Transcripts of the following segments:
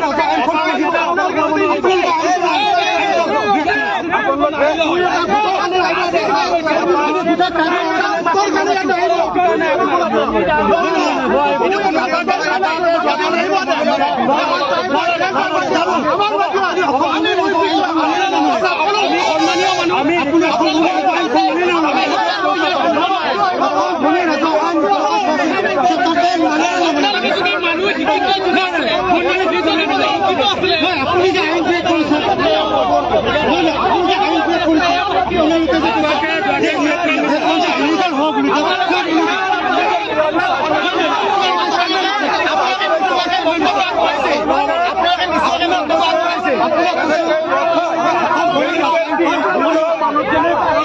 no.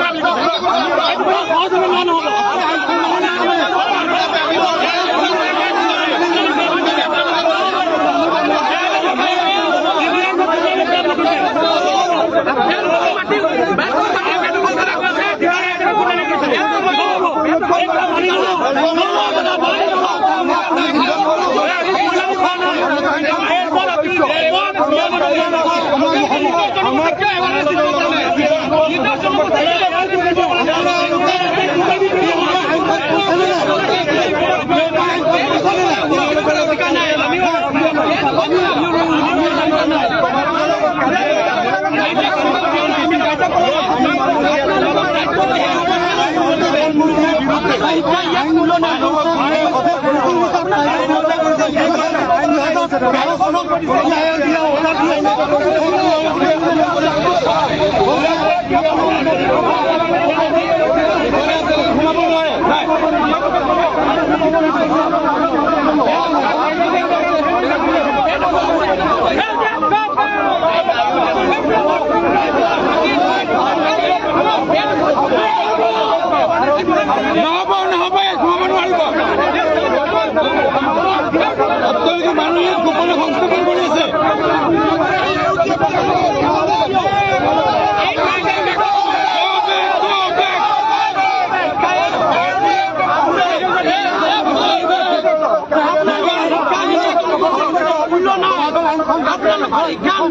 সত্যি জীবনে নহ'ব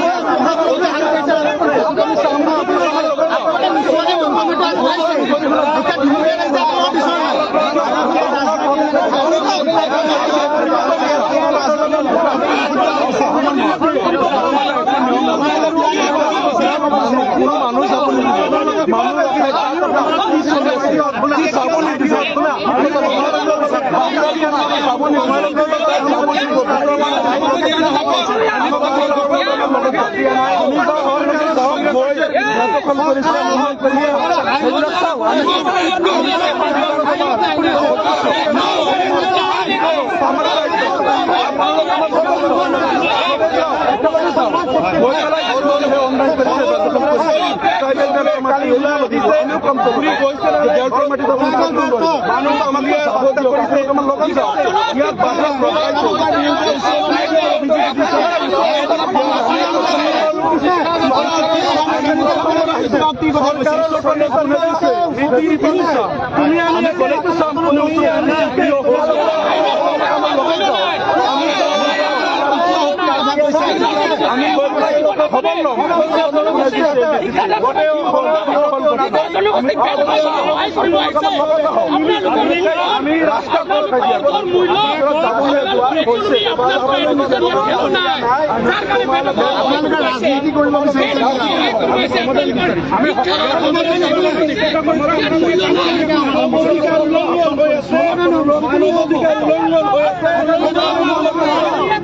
ইয়াত আপোনালোকে সংস্থাপন কৰিছে মানুহবিলাকৰ মানুহ আমি আমি আমি ৰাস্তা ৰাজনীতি কৰিব বিচাৰিছে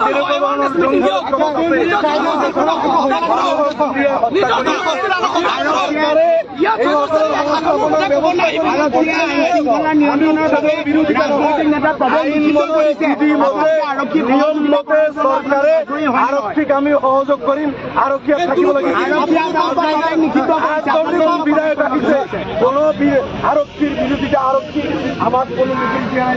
হৈ সরকারে আরক্ষীক আমি সহযোগ কৰিম আৰক্ষীয়ে থাকিব লাগে বিধায়ক ৰাখিছে কোনো আৰক্ষীৰ বিৰোধিতা আৰক্ষী আমাক কোনো মিটিং দিয়া নাই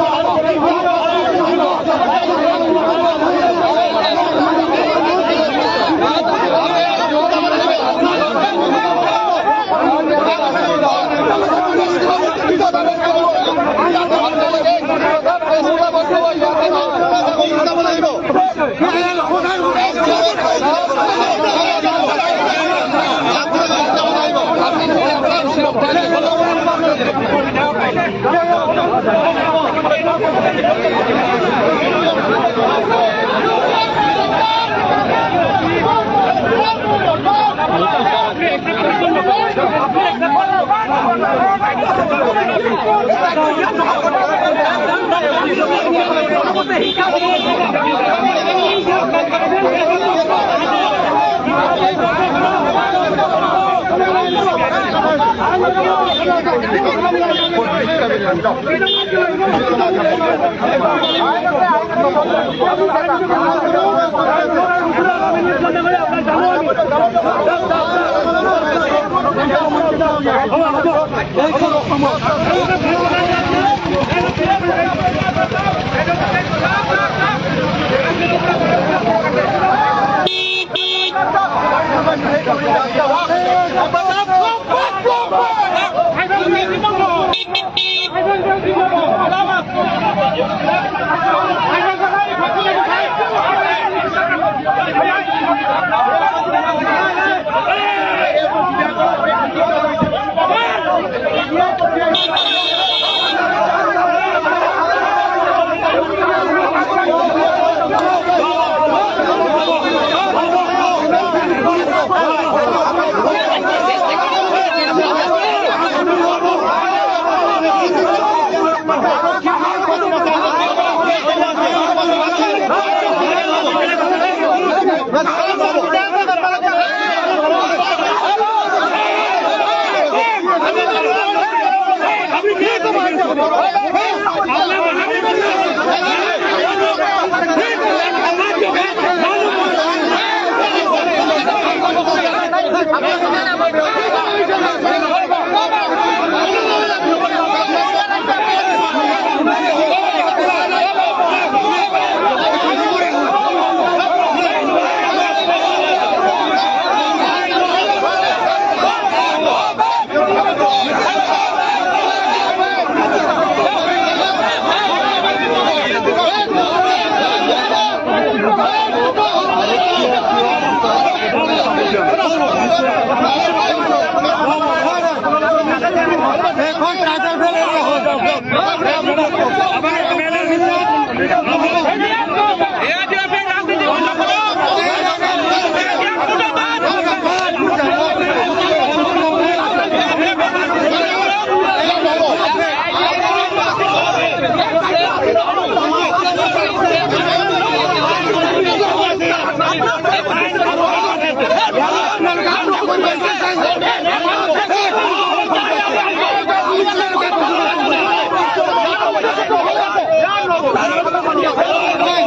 Allah Allah Allah জনপথে হিংসা Hey,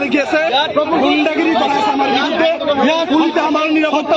মানুষ গিয়েছে গুন্ডাগিরি করেছে আমার বিরুদ্ধে পুলিশে আমার নিরাপত্তা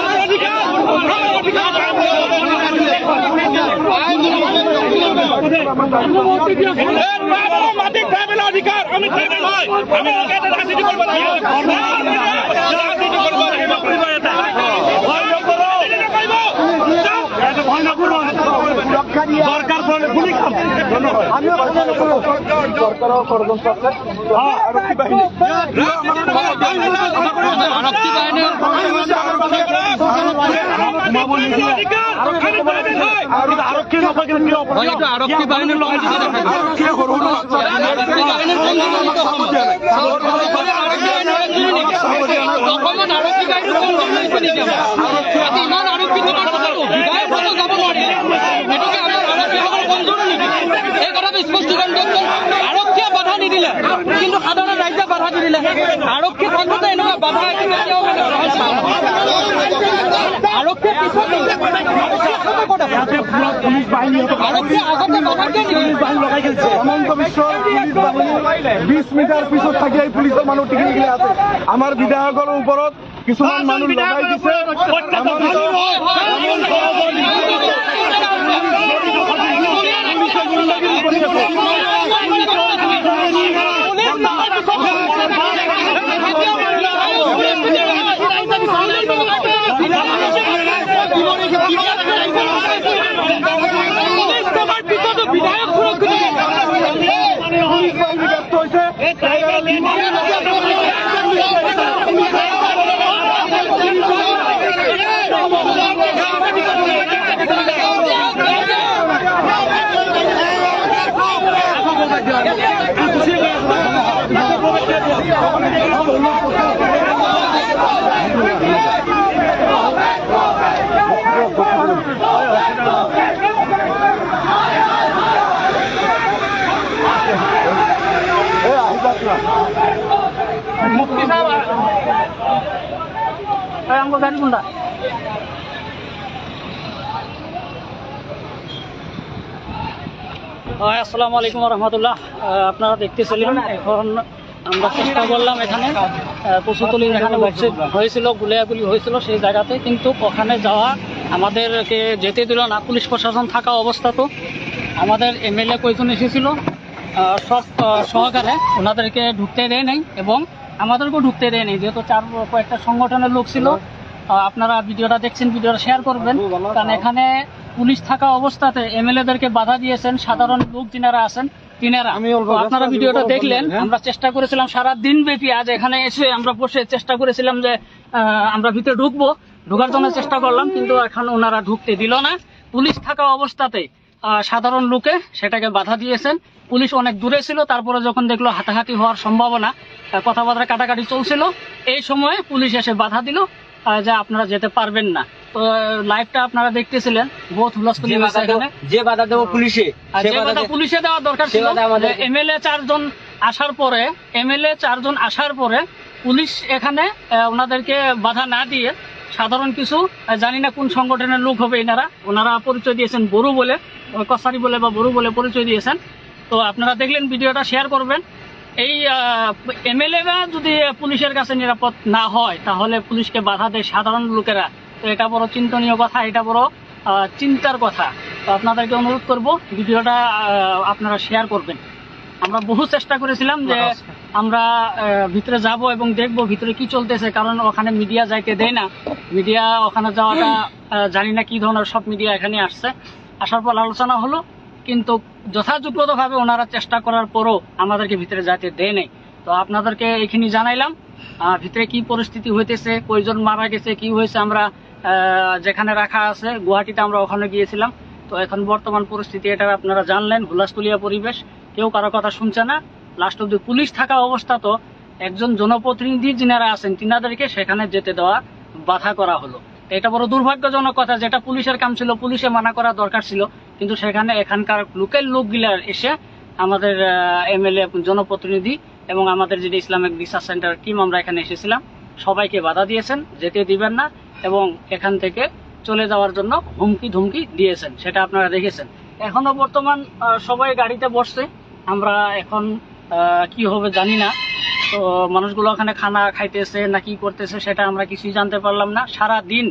এমনতর পুলিশ অধিকার আমি ট্রাইবেল হয় আমি রাজনীতি করব রাজনীতি করব সরকার গুলি খাম আমিও সরকারও ষড়যন্ত্র আরক্ষী বাহিনী আরক্ষী বাহিনী। আরক্ষী আরক্ষী আরক্ষী ইমান পথত যাব নোৱাৰি গতিকে আমাৰ আৰক্ষীসকল কমজোৰ নেকি এই কথাটো স্পষ্টীকৰণ বাধা নিদিলে কিন্তু সাধাৰণ ৰাইজে বাধা নিদিলে। আৰক্ষী এনেকুৱা বাধা কেতিয়াও আৰক্ষীয়ে পিছত নিদিলে। আৰক্ষী আগতে বাধা কিয় নিদিলে। বিশ্বৰ পুলিচ বাহিনী। বিশ মিটাৰ পিছত থাকি এই পুলিচৰ মানুহ টিকি টিকি আছে আমাৰ বিধায়কৰ ওপৰত কিছুমান মানুহ লগাই দিছে। ব্যস্ত প্যান্টগুলা আসসালামু আলাইকুম রহমতুল্লাহ। আপনারা দেখতেছিলেন, এখন আমরা চেষ্টা করলাম এখানে পশুতলি যেখানে হয়েছিল, গুলিয়াগুলি হয়েছিল সেই জায়গাতে, কিন্তু ওখানে যাওয়া আমাদেরকে যেতে দিল না, পুলিশ প্রশাসন থাকা অবস্থা তো। আমাদের এমএলএ কয়েকজন এসেছিল সব সহকারে ওনাদেরকে ঢুকতে দেয় নাই এবং আমাদেরকেও ঢুকতে দেয় দেয়নি যেহেতু চার কয়েকটা সংগঠনের লোক ছিল আপনারা ভিডিওটা দেখছেন ভিডিওটা শেয়ার করবেন। কারণ এখানে পুলিশ থাকা অবস্থাতে এমএলএদেরকে বাধা দিয়েছেন সাধারণ লোক যিনারা আছেন তিনারা। আপনারা ভিডিওটা দেখলেন আমরা চেষ্টা করেছিলাম সারা দিন ব্যাপী আজ এখানে এসে আমরা বসে চেষ্টা করেছিলাম যে আমরা ভিতরে ঢুকবো। ঢোকার জন্য চেষ্টা করলাম কিন্তু এখন ওনারা ঢুকতে দিল না। পুলিশ থাকা অবস্থাতে সাধারণ লোকে সেটাকে বাধা দিয়েছেন। পুলিশ অনেক দূরে ছিল তারপরে যখন দেখল হাতাহাতি হওয়ার সম্ভাবনা কথাবার্তা কাটাকাটি চলছিল এই সময়ে পুলিশ এসে বাধা দিল। যে আপনারা যেতে পারবেন না। তো লাইভটা আপনারা দেখতেছিলেন বহুত হয়েছে এখানে। যে বাধা দেবো পুলিশে যে বাধা পুলিশে দেওয়া দরকার ছিল। এমএলএ চারজন আসার পরে এমএলএ চারজন আসার পরে পুলিশ এখানে ওনাদেরকে বাধা না দিয়ে সাধারণ কিছু জানি না কোন সংগঠনের লোক হবে এনারা। ওনারা পরিচয় দিয়েছেন বড়ু বলে কসারি বলে বা বড়ু বলে পরিচয় দিয়েছেন। তো আপনারা দেখলেন ভিডিওটা শেয়ার করবেন। এই এমএলএ বা যদি পুলিশের কাছে নিরাপদ না হয় তাহলে পুলিশকে বাধা দেয় সাধারণ লোকেরা। তো এটা বড় চিন্তনীয় কথা এটা বড় চিন্তার কথা। তো আপনাদেরকে অনুরোধ করব ভিডিওটা আপনারা শেয়ার করবেন। আমরা বহু চেষ্টা করেছিলাম যে আমরা ভিতরে যাব এবং দেখব ভিতরে কি চলতেছে কারণ ওখানে মিডিয়া যাইতে দেয় না। মিডিয়া ওখানে যাওয়াটা জানি না কি ধরনের সব মিডিয়া এখানে আসছে। আসার পর আলোচনা হলো কিন্তু যথাযথভাবে ওনারা চেষ্টা করার পরও আমাদেরকে ভিতরে যাইতে দেয় নাই। তো আপনাদেরকে এখানে জানাইলাম ভিতরে কি পরিস্থিতি হইতেছে, কয়জন মারা গেছে, কি হয়েছে আমরা যেখানে রাখা আছে, গুয়াহাটিতে আমরা ওখানে গিয়েছিলাম। তো এখন বর্তমান পরিস্থিতি এটা আপনারা জানলেন হুলাস্থুলিয়া পরিবেশ, কেউ কারও কথা শুনছে না। লাস্ট অব্দি পুলিশ থাকা অবস্থা তো একজন জনপ্রতিনিধি যিনারা আছেন, তিনাদেরকে সেখানে যেতে দেওয়া বাধা করা হলো। এটা বড় দুর্ভাগ্যজনক কথা, যেটা পুলিশের কাম ছিল, পুলিশে মানা করা দরকার ছিল, কিন্তু সেখানে এখানকার লোকাল লোকগুলার এসে আমাদের এমএলএ জনপ্রতিনিধি এবং আমাদের যেটা ইসলামিক রিসার্চ সেন্টার টিম, আমরা এখানে এসেছিলাম। সবাইকে বাধা দিয়েছেন, যেতে দিবেন না এবং এখান থেকে চলে যাওয়ার জন্য হুমকি ধুমকি দিয়েছেন, সেটা আপনারা দেখেছেন। এখনও বর্তমান সবাই গাড়িতে বসছে। আমরা এখন কি হবে জানি না। তো মানুষগুলো ওখানে খানা খাইতেছে না কি করতেছে সেটা আমরা কিছুই জানতে পারলাম না। সারা দিন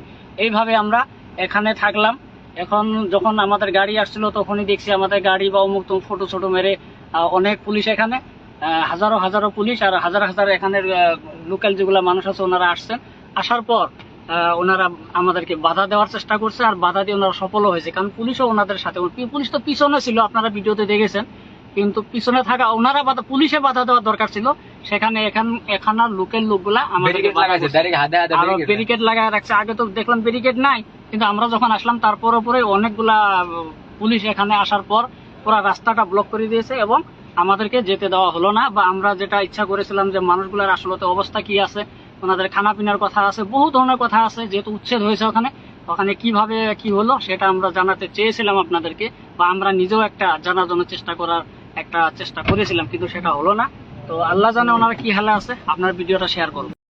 এইভাবে আমরা এখানে থাকলাম। এখন যখন আমাদের গাড়ি আসছিল তখনই দেখছি আমাদের গাড়ি বা অমুক তমুক ফটো ছোটো মেরে অনেক পুলিশ এখানে হাজারো হাজারো পুলিশ আর হাজার হাজার এখানের লোকাল যেগুলো মানুষ আছে ওনারা আসছেন। আসার পর ওনারা আমাদেরকে বাধা দেওয়ার চেষ্টা করছে আর বাধা দিয়ে ওনারা সফলও হয়েছে। কারণ পুলিশও ওনাদের সাথে, পুলিশ তো পিছনে ছিল, আপনারা ভিডিওতে দেখেছেন। কিন্তু পিছনে থাকা ওনারা বাধা পুলিশে বাধা দেওয়ার দরকার ছিল। সেখানে এখান এখানার লোকের লোকগুলা আমাদেরকে ব্যারিকেড আরও লাগায় রাখছে। আগে তো দেখলাম ব্যারিকেড নাই কিন্তু আমরা যখন আসলাম তারপরে পরে অনেকগুলা পুলিশ এখানে আসার পর পুরো রাস্তাটা ব্লক করে দিয়েছে এবং আমাদেরকে যেতে দেওয়া হলো না বা আমরা যেটা ইচ্ছা করেছিলাম যে মানুষগুলোর আসলে অবস্থা কি আছে ওনাদের খানা পিনার কথা আছে বহু ধরনের কথা আছে যেহেতু উচ্ছেদ হয়েছে ওখানে ওখানে কীভাবে কি হলো সেটা আমরা জানাতে চেয়েছিলাম আপনাদেরকে বা আমরা নিজেও একটা জানার জন্য চেষ্টা করার একটা চেষ্টা করেছিলাম, কিন্তু সেটা হলো না। তো আল্লাহ জানে ওনারা কি হালে আছে, আপনার ভিডিওটা শেয়ার করুন